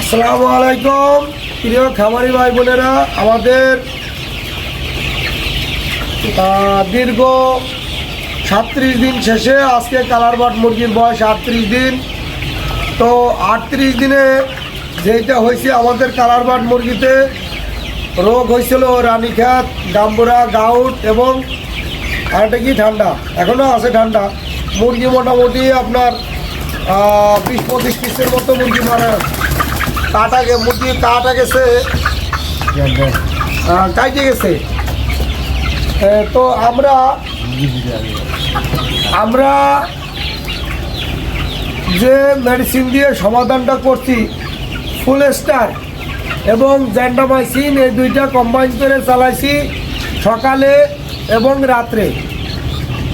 আসসালামু আলাইকুম, প্রিয় খামারি ভাই বোনেরা, আমাদের দীর্ঘ সাতত্রিশ দিন শেষে আজকে কালার বাট মুরগির বয়স আটত্রিশ দিন। তো আটত্রিশ দিনে যেটা হয়েছে, আমাদের কালার বাট মুরগিতে রোগ হয়েছিল রানীখাত ডাম্বুরা, গাউট এবং আরেকটা কি ঠান্ডা? এখনও আছে ঠান্ডা। মুরগি মোটামুটি আপনার বিশ পঁচিশ পিসের মতো মুরগি মারা কাটা গে মুরগি কাটা গেছে কাইটে গেছে। তো আমরা আমরা যে মেডিসিন দিয়ে সমাধানটা করছি ফুল স্টার এবং জ্যান্ডামাইসিন এই দুইটা কম্বাইন করে চালাইছি সকালে এবং রাত্রে।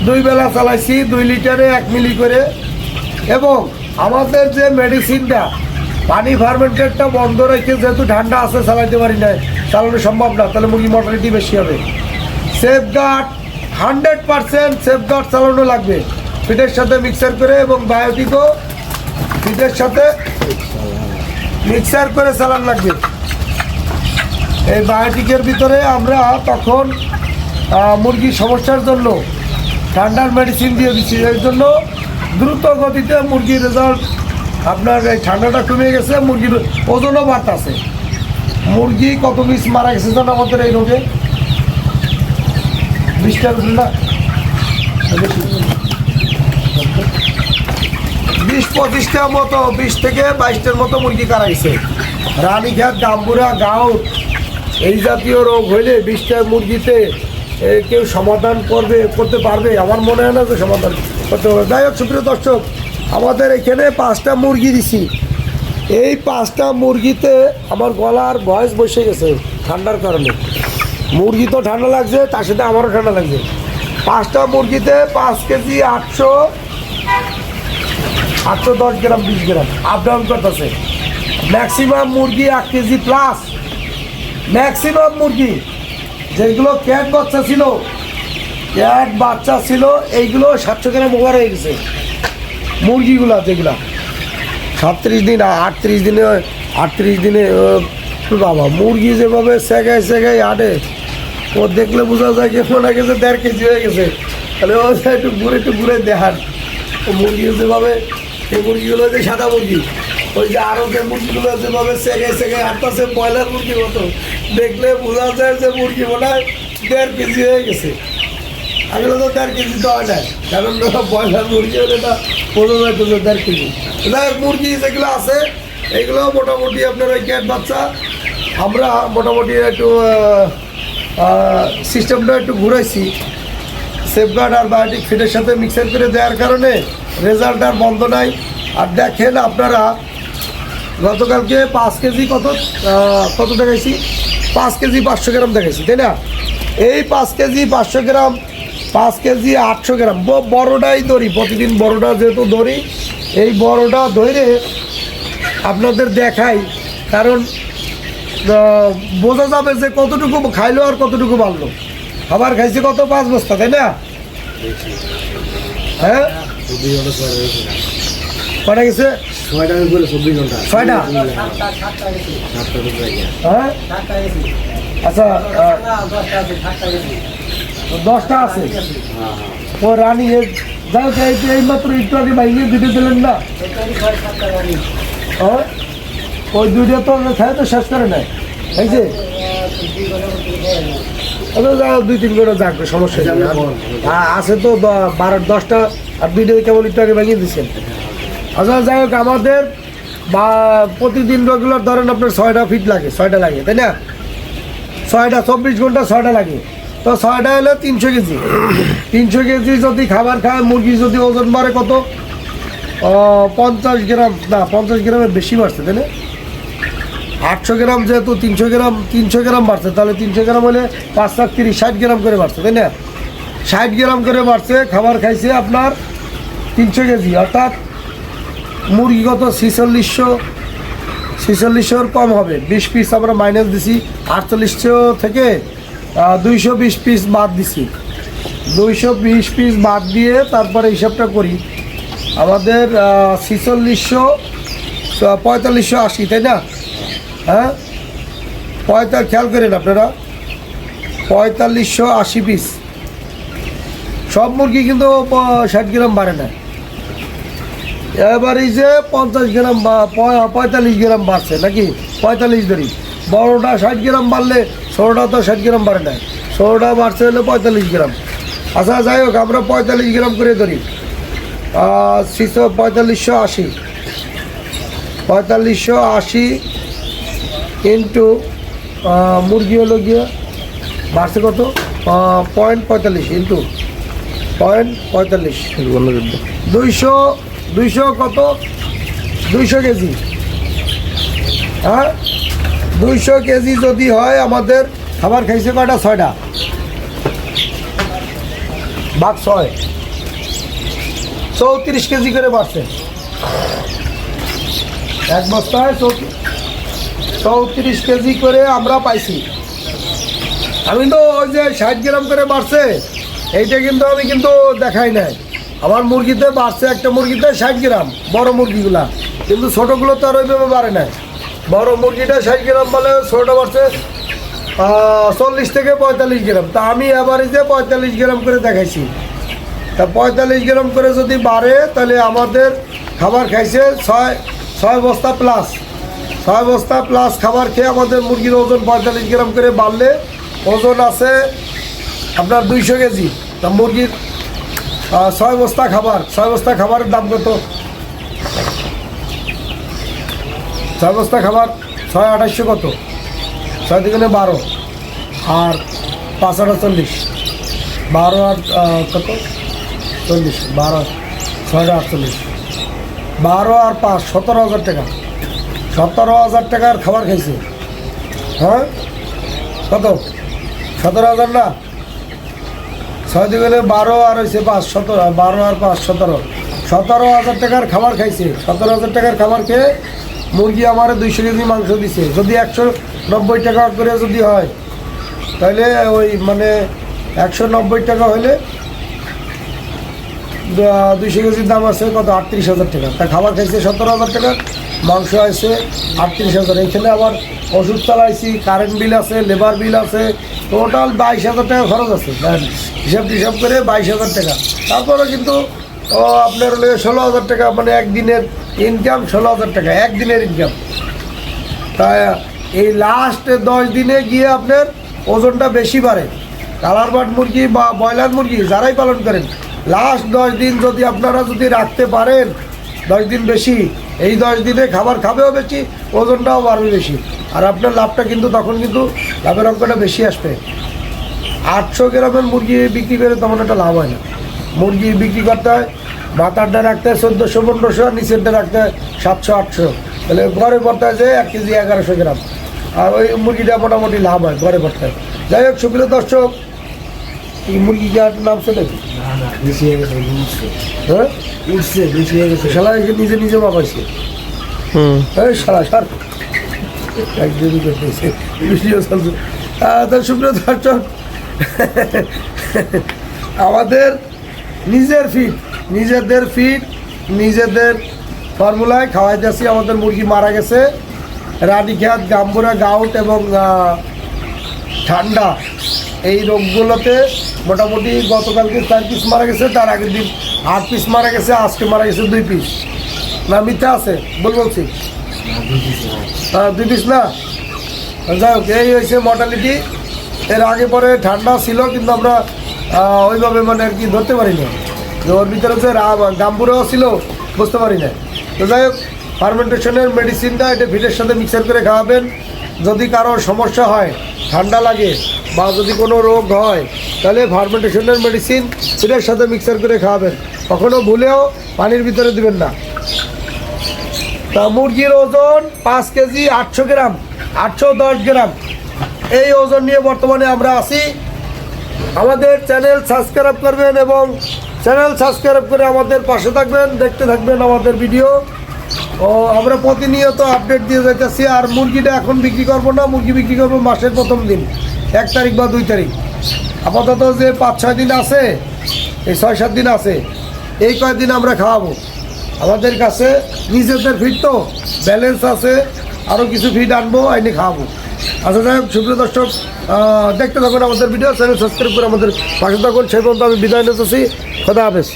দুই বেলা চালাইছি, দুই লিটারে এক মিলি করে। এবং আমাদের যে মেডিসিনটা পানি ফার্মেন্টেডটা বন্ধ রেখে যেহেতু ঠান্ডা আছে, চালাইতে পারি না চালানো সম্ভব না, তাহলে মুরগি মর্টালিটি বেশি হবে। সেফগার্ড হান্ড্রেড পারসেন্ট সেফগার্ড চালানো লাগবে। ফিটের সাথে মিক্সার করে এবং বায়োটিকও ফিটের সাথে মিক্সার করে চালান লাগবে। এই বায়োটিকের ভিতরে আমরা তখন মুরগির সমস্যার জন্য ঠান্ডার মেডিসিন দিয়ে দিচ্ছি এর জন্য দ্রুত গতিতে মুরগির রেজাল্ট আপনার এই ঠান্ডাটা কমে গেছে, মুরগির ওজনও বাড়তেছে। মুরগি কত পিস মারা গেছে জানো আমাদের এই রোগে? বিশটার বিশ পঁচিশটার মতো, বিশ থেকে বাইশটার মতো মুরগি কারা গেছে রানীঘাট ডাম্বুরা গাউট এই জাতীয় রোগ হইলে বিশটা মুরগিতে কেউ সমাধান করবে, করতে পারবে, আমার মনে হয় না যে সমাধান করতে পারবে যাই হোক, সুপ্রিয় দর্শক, আমাদের এখানে পাঁচটা মুরগি দিছি। এই পাঁচটা মুরগিতে আমার গলার বয়স বসে গেছে ঠান্ডার কারণে। মুরগি তো ঠান্ডা লাগছে, তার সাথে আমারও ঠান্ডা লাগছে। পাঁচটা মুরগিতে পাঁচ কেজি আটশো আটশো দশ গ্রাম, বিশ গ্রাম আপ ডাউন করতেছে। ম্যাক্সিমাম মুরগি এক কেজি প্লাস ম্যাক্সিমাম মুরগি যেগুলো ক্যাট বাচ্চা ছিল, ক্যাট বাচ্চা ছিল, এইগুলো সাতশো গ্রাম ওভার হয়ে গেছে। মুরগিগুলো যেগুলা। সাতত্রিশ দিন, আটত্রিশ দিনে আটত্রিশ দিনে বাবা, মুরগি যেভাবে সেগায় সেগায় আটে, ও দেখলে বোঝা যায় কি মনে গেছে দেড় কেজি হয়ে গেছে। তাহলে ও যে একটু ঘুরে একটু ঘুরে দেখান। ও মুরগি যেভাবে, এই মুরগিগুলো যে সাদা মুরগি। ওই যে আরও যে মুরগিগুলো যেভাবে সেগায় সেগায় আটটাছে ব্রয়লার মুরগির মতো। দেখলে বোঝা যায় যে মুরগি মনে দেড় কেজি হয়ে গেছে। আগলে তো দেড় কেজি তো হয় না কারণ ব্রয়লার মুরগি হলে না বোঝা যায় তো দেড় কেজি। মুরগি যেগুলো আছে, এগুলো মোটামুটি আপনার ওই ক্যাট বাচ্চা। আমরা মোটামুটি একটু সিস্টেমটা একটু ঘুরাইছি। সেফগার্ড আর বায়োটিক ফিডের সাথে মিক্সার করে দেওয়ার কারণে রেজাল্ট আর বন্ধ নাই। আর দেখেন আপনারা গতকালকে পাঁচ কেজি কত কত দেখাইছি? পাঁচ কেজি পাঁচশো গ্রাম দেখাইছি, তাই না? এই পাঁচ কেজি পাঁচশো গ্রাম, পাঁচ কেজি আটশো গ্রাম। বড়টাই ধরি প্রতিদিন বড়টা যেহেতু ধরি এই বড়টা ধরে আপনাদের দেখাই, কারণ বোঝা যাবে যে কতটুকু খাইলো আর কতটুকু বাড়লো। আবার খাইছে কত? পাঁচ বস্তা, তাই না? হ্যাঁ? কটা গেছে? ছয়টা করে চব্বিশ ঘণ্টা। ছয়টা? হ্যাঁ? আচ্ছা দশটা আছে। ও রানী হোক, এই মাত্র একটু আগে বাইরে দিতে দিলেন না। হ্যাঁ ওই দুইটা তো খায় তো শেষ করে নেয় এই যে আচ্ছা, যাও, দুই তিন করে যাক সমস্যা হ্যাঁ আছে তো বারো দশটা আর দুইটা কেবল একটু আগে ভেঙে দিচ্ছেন আচ্ছা যাই হোক, আমাদের বা প্রতিদিন রেগুলার ধরেন আপনার ছয়টা ফিট লাগে, ছয়টা লাগে, তাই না? ছয়টা, চব্বিশ ঘণ্টা ছয়টা লাগে। তো ছয়টা হলে তিনশো কেজি। তিনশো কেজি যদি খাবার খায়, মুরগি যদি ওজন বাড়ে কত? পঞ্চাশ গ্রাম, না, পঞ্চাশ গ্রামের বেশি বাড়ছে, তাই না? আটশো গ্রাম যেহেতু তিনশো গ্রাম তিনশো গ্রাম বাড়ছে, তাহলে তিনশো গ্রাম হলে পাঁচ তিরিশ, ষাট গ্রাম করে বাড়ছে, তাই না? ষাট গ্রাম করে বাড়ছে, খাবার খাইছে আপনার তিনশো কেজি, অর্থাৎ মুরগি কত ছিচল্লিশশো, ছিচল্লিশশোর কম হবে। বিশ পিস আমরা মাইনাস দিছি, আটচল্লিশশো থেকে দুইশো বিশ পিস বাদ দিছি। দুইশো বিশ পিস বাদ দিয়ে তারপরে হিসাবটা করি। আমাদের ছিচল্লিশশো পঁয়তাল্লিশশো আশি, তাই না? হ্যাঁ? পঁয়তাল খেয়াল করেন আপনারা। পঁয়তাল্লিশশো আশি পিস সব মুরগি কিন্তু ষাট গ্রাম বাড়ে না। এবার এই যে পঞ্চাশ গ্রাম বা পঁয়তাল্লিশ গ্রাম বাড়ছে নাকি? পঁয়তাল্লিশ ধরি। বড়োটা ষাট গ্রাম বাড়লে ষোলোটা তো ষাট গ্রাম বাড়ে না। ষোলোটা বাড়ছে হলো পঁয়তাল্লিশ গ্রাম। আচ্ছা যাই হোক আমরা পঁয়তাল্লিশ গ্রাম করে ধরি। ছশো পঁয়তাল্লিশশো আশি। পঁয়তাল্লিশশো আশি ইন্টু মুরগি হলো গিয়ে বাড়ছে কত? পয়েন্ট পঁয়তাল্লিশ ইন্টু পয়েন্ট পঁয়তাল্লিশ। দুইশো দুইশো কত? দুইশো কেজি। হ্যাঁ? দুইশো কেজি যদি হয় আমাদের খাবার খাইছে কয়টা? ছয়টা। ভাগ ছয়। চৌত্রিশ কেজি করে বাড়ছে। এক বস্তায় চৌত্রিশ কেজি করে আমরা পাইছি। আমি তো ওই যে ষাট গ্রাম করে বাড়ছে, এইটা কিন্তু আমি কিন্তু দেখাই নাই। আমার মুরগিতে বাড়ছে একটা মুরগিতে ষাট গ্রাম, বড় মুরগিগুলা। কিন্তু ছোটোগুলো তো আর ওইভাবে বাড়ে নাই। বড় মুরগিটা ষাট গ্রাম বলে ছোটো বাড়ছে চল্লিশ থেকে পঁয়তাল্লিশ গ্রাম। তা আমি এভারেজে পঁয়তাল্লিশ গ্রাম করে দেখাইছি। তা পঁয়তাল্লিশ গ্রাম করে যদি বাড়ে, তাহলে আমাদের খাবার খাইছে ছয় ছয় বস্তা প্লাস ছয় বস্তা প্লাস খাবার খেয়ে আমাদের মুরগির ওজন পঁয়তাল্লিশ গ্রাম করে বাড়লে, ওজন আছে আপনার দুইশো কেজি। তা মুরগির ছয় বস্তা খাবার, ছয় বস্তা খাবারের দাম কত? ছয় বস্তা খাবার, ছয় আঠাশশো কত? ছয় দিগুণে বারো, আর পাঁচ আটা চল্লিশ। বারো আর কত? চল্লিশ, বারো ছয়টা আটচল্লিশ। বারো আর পাঁচ, সতেরো হাজার টাকা। সতেরো হাজার টাকার খাবার খাইছে। হ্যাঁ? কত? সতেরো হাজার না? ছয় দিগুণে বারো আর হয়েছে পাঁচ, সতেরো, বারো আর পাঁচ, সতেরো। সতেরো হাজার টাকার খাবার খাইছে। সতেরো হাজার টাকার খাবার খেয়ে মুরগি আমার দুইশো কেজি মাংস দিছে। যদি একশো নব্বই টাকা করে যদি হয়, তাহলে ওই মানে একশো নব্বই টাকা হলে দুইশো কেজির দাম আছে কত? আটত্রিশ হাজার টাকা। তা খাবার খাইছে সতেরো হাজার টাকা। মাংস আছে আটত্রিশ হাজার। এইখানে আবার ওষুধ চালাইছি কারেন্ট বিল আছে লেবার বিল আছে। টোটাল বাইশ হাজার টাকা খরচ আছে হিসাব টিসাব করে বাইশ হাজার টাকা। তারপরে কিন্তু আপনার হলে ষোলো হাজার টাকা মানে একদিনের ইনকাম ষোলো হাজার টাকা, একদিনের ইনকাম তাই এই লাস্ট দশ দিনে গিয়ে আপনার ওজনটা বেশি বাড়ে। কালার বাট মুরগি বা ব্রয়লার মুরগি যারাই পালন করেন লাস্ট দশ দিন যদি আপনারা যদি রাখতে পারেন দশ দিন বেশি। এই দশ দিনে খাবার খাবেও বেশি, ওজনটাও বাড়বে বেশি। আর আপনার লাভটা কিন্তু তখন কিন্তু লাভের অঙ্কটা বেশি আসবে। আটশো গ্রামের মুরগি বিক্রি করে তেমন একটা লাভ হয় না। মুরগি বিক্রি করতে হয় মাথারটা রাখতে হয় চোদ্দোশো, পনেরোশো, আর নিচেরটা রাখতে হয় সাতশো, আটশো। তাহলে ঘরে পড়তে হয় যে এক কেজি এগারোশো গ্রাম। আর ওই মুরগিটা মোটামুটি লাভ হয় ঘরে পড়তে হয় যাই হোক, সুপ্রিয় দর্শক এই নাম সেটা কি না না বেশি হয়ে? গেছে হ্যাঁ উঠছে বেশি হয়ে গেছে শালা এসে নিজে নিজে বাবাইছে। এই শালা সার। একদিনই করতেছে ভিডিও চলছে সুপ্রিয় দর্শক আমাদের নিজের ফিট নিজেদের ফিট নিজেদের ফর্মুলায় খাওয়াইতেছি। আমাদের মুরগি মারা গেছে। রানীঘাট গাম্বুরা গাউট এবং ঠান্ডা। এই রোগগুলোতে মোটামুটি গতকালকে চার পিস মারা গেছে, তার আগের দিন আট পিস মারা গেছে, আজকে মারা গেছে দুই পিস না, মিথ্যা আছে বল বলছি। হ্যাঁ দুই পিস না। যাই হোক, এই হয়েছে মর্টালিটি এর আগে পরে ঠান্ডা ছিল, কিন্তু আমরা ওইভাবে মানে আর কি ধরতে পারি না যে ওর ভিতরে রা- গাম্বুরাও ছিল, বুঝতে পারি না তো যাই হোক ফার্মেন্টেশনের মেডিসিনটা এটা ভিটের সাথে মিক্সার করে খাওয়াবেন। যদি কারও সমস্যা হয়, ঠান্ডা লাগে বা যদি কোনো রোগ হয়, তাহলে ফার্মেন্টেশনের মেডিসিন ভিটের সাথে মিক্সার করে খাওয়াবেন। কখনো ভুলেও পানির ভিতরে দিবেন না। তা মুরগির ওজন পাঁচ কেজি আটশো গ্রাম, আটশো দশ গ্রাম। এই ওজন নিয়ে বর্তমানে আমরা আছি। আমাদের চ্যানেল সাবস্ক্রাইব করবেন এবং চ্যানেল সাবস্ক্রাইব করে আমাদের পাশে থাকবেন, দেখতে থাকবেন আমাদের ভিডিও ও, আমরা প্রতিনিয়ত আপডেট দিয়ে যাইতেছি, আর মুরগিটা এখন বিক্রি করব না, মুরগি বিক্রি করব মাসের প্রথম দিন। এক তারিখ বা দুই তারিখ। আপাতত যে পাঁচ, ছয় দিন আছে, এই ছয়, সাত দিন আছে, এই কয়েকদিন আমরা খাওয়াবো। আমাদের কাছে নিজেদের ফিড তো ব্যালেন্স আছে আরও কিছু ফিড আনব আইনে খাওয়াবো। আচ্ছা যাই হোক, সুপ্রিয় দর্শক দেখতে থাকুন আমাদের ভিডিও চ্যানেল সাবস্ক্রাইব করে আমাদের পাশে থাকুন। সেই পর্যন্ত আমি বিদায় নিতেছি। খোদা হাফেজ।